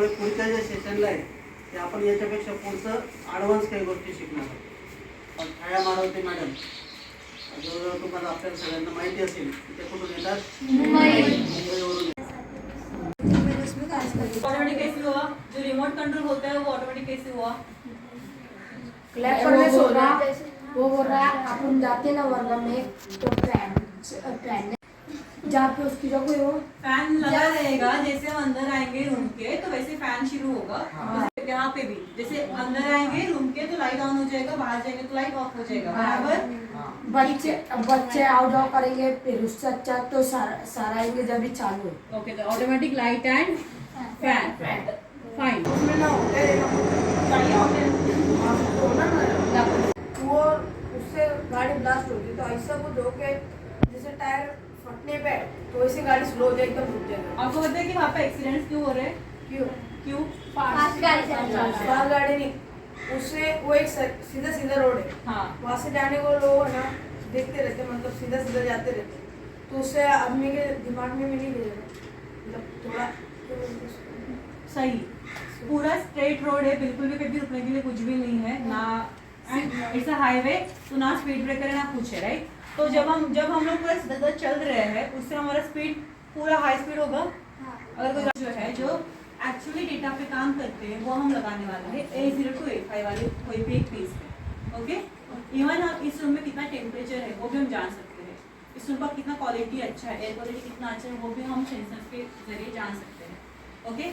त्यामुळे पुढच्या जे सेशनला आहे ते आपण याच्यापेक्षा पुढचं ॲडव्हान्स काही गोष्टी शिकणार आहोत. पण छाया माळवते मॅडम जवळजवळ तुम्हाला आपल्याला सगळ्यांना माहिती असेल की ते कुठून येतात? मुंबईवरून. ऑटोमेटिक कैसे हुआ जो रिमोट कंट्रोल होता है वो ऑटोमेटिक कैसे हुआ क्लैप करने से होगा वो बोल रहा है अपन जाते ना वर्ग में तो फैन फैन जहाँ पे उसकी जो कोई हो फ़ैन लगा रहेगा जैसे हम अंदर आएँगे रूम के तो वैसे फ़ैन शुरू होगा। जैसे यहाँ पे भी जैसे अंदर आएँगे रूम के तो लाइट ऑन हो जाएगा बाहर जाएँगे तो लाइट ऑफ़ हो जाएगा बराबर? बच्चे बच्चे आओ जाओ करेंगे फिर उससे अच्छा तो सारा सारा आएँगे जब भी चालू ओके तो automatic light and fan fine उसमें ना होते चाहिए होते वो उससे गाड़ी ब्लास्ट होती तो ऐसा कुछ हो के जैसे टायर फटने पे। तो वैसे गाड़ी स्लो हो जाए एकदम रुक जाएगा आपको पता है कि वहाँ पे एक्सीडेंट्स क्यों हो रहे हैं? क्यों? क्यों? फास्ट गाड़ी फास्ट गाड़ी नहीं। उससे वो एक सीधा सीधा रोड है। हाँ। वहाँ से जाने को लोग है ना देखते रहते मतलब सीधा सीधा जाते रहते तो उससे आदमी के दिमाग में भी नहीं भेजेगा मतलब थोड़ा सही। पूरा स्ट्रेट रोड है बिल्कुल भी कभी रुकने के लिए कुछ भी नहीं है ना इट्स अ हाईवे तो ना स्पीड ब्रेकर है ना कुछ है राइट तो जब हम जब हम लोग पूरा सीधा चल रहे हैं उससे हमारा स्पीड पूरा हाई स्पीड होगा। अगर कोई जो है जो एक्चुअली डेटा पे काम करते हैं वो हम लगाने वाला है। A zero two A five वाले कोई भी एक पीस पे ओके इवन इस रूम में कितना टेम्परेचर है वो भी हम जान सकते हैं। इस रूम का कितना क्वालिटी अच्छा है एयर क्वालिटी कितना अच्छा है वो भी हम सेंसर के ज़रिए जान सकते हैं ओके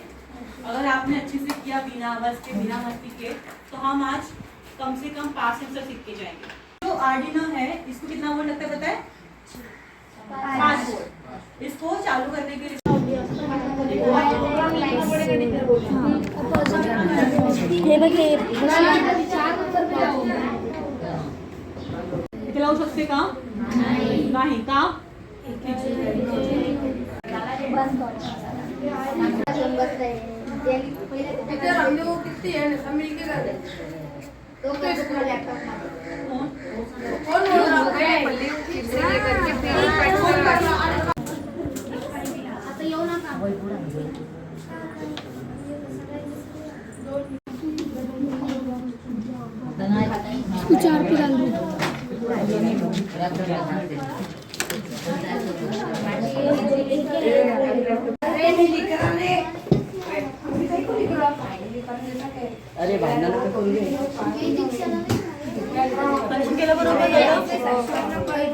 अगर आपने अच्छे से किया बिना आवाज़ के बिना मस्ती के तो हम आज कम से कम पाँच सेंसर सीख के जाएँगे। आर्डिनो है इसको कितना वोल्ट लगता है पता है? पाँच वोल्ट इसको चालू करने के लिए लावू शकते का नाही का लोग कितनी है ना केलं बरोबर झालं?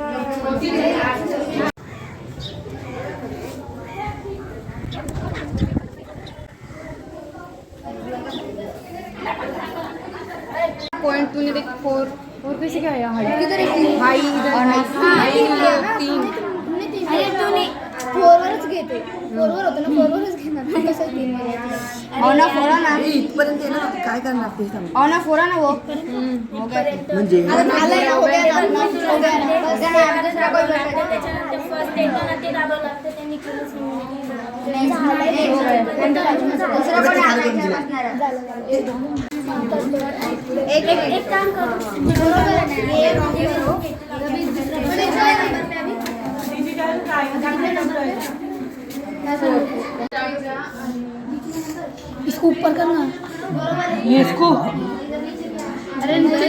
पॉइंट तूने देख फोर फोर कैसे क्या है हाई किधर है। हाई इधर हाई तीन अरे तू नाही फोरवरच घेते. फोरवर होतं ना फोरवरच घेणार. ना कसं ना. इथपर्यंत काय करणार ते ऑन ऑफ फोरा ना वो म्हणजे? हो, हो. झालं एक काम करू. इसको ऊपर करना। ये इसको? अरे नीचे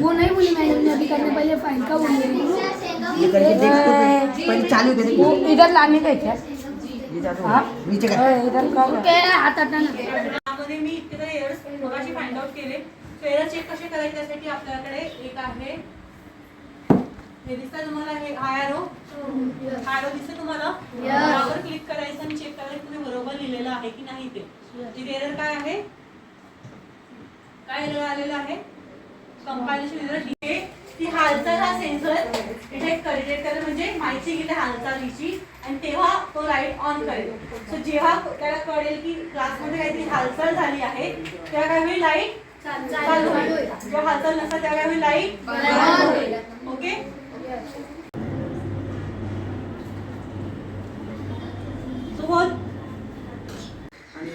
वो नहीं बोली मैं अभी करने पहले फाइन का बोली। हे पण चालू करे इधर लाने का क्या? नीचे कर। इधर का काय हात ना त्यामध्ये मी इतके एरर्स मगाशी फाइंड आउट केले. एरर चेक कसे करायचे त्यासाठी आपल्याकडे एक आहे. हे दिसतं तुम्हाला हे हाय आरो हाय आरो दिसतं तुम्हाला? त्यावर क्लिक करायचं आणि चेक करायचं तुम्ही बरोबर लिहिलेलं आहे की नाही ते. तिथे एरर काय आहे? काय एरर आलेलं आहे? कंपायलेशन एरर हे ती हालचाल हा सेन्सर डिटेक्ट करेल. करेल म्हणजे माहिती घेते हालचालीची आणि तेव्हा तो लाइट ऑन करेल. सो जेव्हा त्याला कळेल की क्लासमध्ये काहीतरी हालचाल झाली आहे तेव्हा काय होईल? लाइट चालू होईल. जेव्हा हालचाल नसतात तेव्हा काय होईल? Light okay? आणि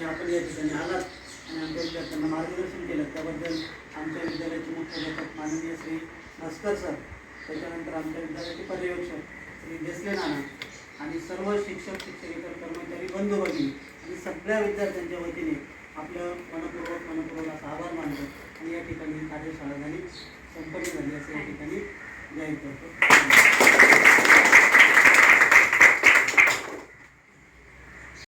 आपण या ठिकाणी आलात आणि आमच्या विद्यार्थ्यांना मार्गदर्शन केलं. त्याबद्दल आमच्या विद्यालयाचे मुख्याध्यापक माननीय श्री भास्कर सर त्याच्यानंतर आमच्या विद्यालयाचे पर्यवेक्षक श्री देसले नाना आणि सर्व शिक्षक शिक्षकेतर कर्मचारी बंधू भगिनी आणि सगळ्या विद्यार्थ्यांच्या वतीने आपलं मनपूर्वक मनपूर्वक असा आभार मानतो. आणि या ठिकाणी कार्यशाळा झाली संपन्न झाली. असं या ठिकाणी E aí, então,